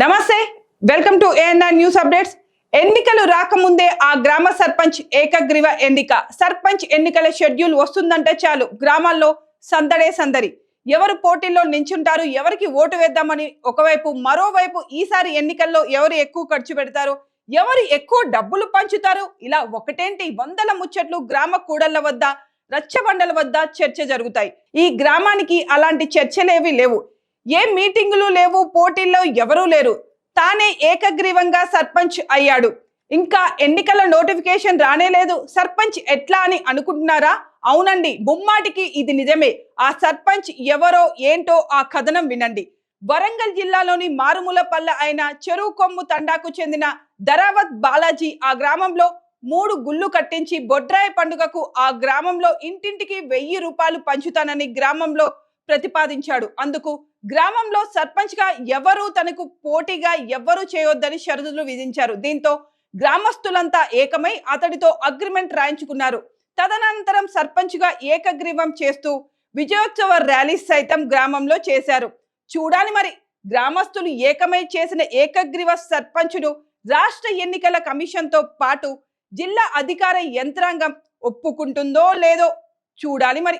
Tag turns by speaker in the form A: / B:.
A: నమస్తే welcome to ANR news updates. ఎన్నికలు రాకముందే ఆ గ్రామ సర్పంచ్ ఏకగ్రీవ ఎన్నిక. సర్పంచ్ ఎన్నికల షెడ్యూల్ వస్తుందంటే చాలు. గ్రామాల్లో సందడే సందడి. ఎవరు పోటీల్లో నించుంటారు ఎవరికి ఓటు వేద్దామని ఒకవైపు మరోవైపు ఈసారి ఎన్నికల్లో ఎవరు ఎక్కువ ఖర్చు పెడతారు ఎవరు ఎక్కువ డబ్బులు పంచుతారు ఇలా ఒకటేంటి? వందల ముచ్చట్లు గ్రామ కూడళ్ళ వద్ద రచ్చబండల వద్ద చర్చ జరుగుతాయి. ఈ గ్రామానికి అలాంటి చర్చలేవి లేవు. ఏ మీటింగులు లేవు పోటీల్లో ఎవరూ లేరు. తానే ఏకగ్రీవంగా సర్పంచ్ అయ్యాడు. ఇంకా ఎన్నికల నోటిఫికేషన్ రానే లేదు. సర్పంచ్ ఎట్లా అని అనుకుంటున్నారా? అవునండి ముమ్మాటికి ఇది నిజమే. ఆ సర్పంచ్ ఎవరో ఏంటో ఆ కథనం వినండి. వరంగల్ జిల్లాలోని మారుమూల పల్లె అయిన చెరువు కొమ్ము తండాకు చెందిన ధరావత్ బాలాజీ ఆ గ్రామంలో మూడు గుళ్ళు కట్టించి బొడ్రాయి పండుగకు ఆ గ్రామంలో ఇంటింటికి వెయ్యి రూపాయలు పంచుతానని గ్రామంలో ప్రతిపాదించాడు. అందుకు గ్రామంలో సర్పంచ్గా ఎవరూ తనకు పోటీగా ఎవ్వరూ చేయొద్దని షరతులు విధించారు. దీంతో గ్రామస్తులంతా ఏకమై అతడితో అగ్రిమెంట్ రాయించుకున్నారు. తదనంతరం సర్పంచ్గా ఏకగ్రీవం చేస్తూ విజయోత్సవ ర్యాలీ సైతం గ్రామంలో చేశారు. చూడాలి మరి గ్రామస్తులు ఏకమై చేసిన ఏకగ్రీవ సర్పంచును రాష్ట్ర ఎన్నికల కమిషన్తో పాటు జిల్లా అధికార యంత్రాంగం ఒప్పుకుంటుందో లేదో చూడాలి మరి.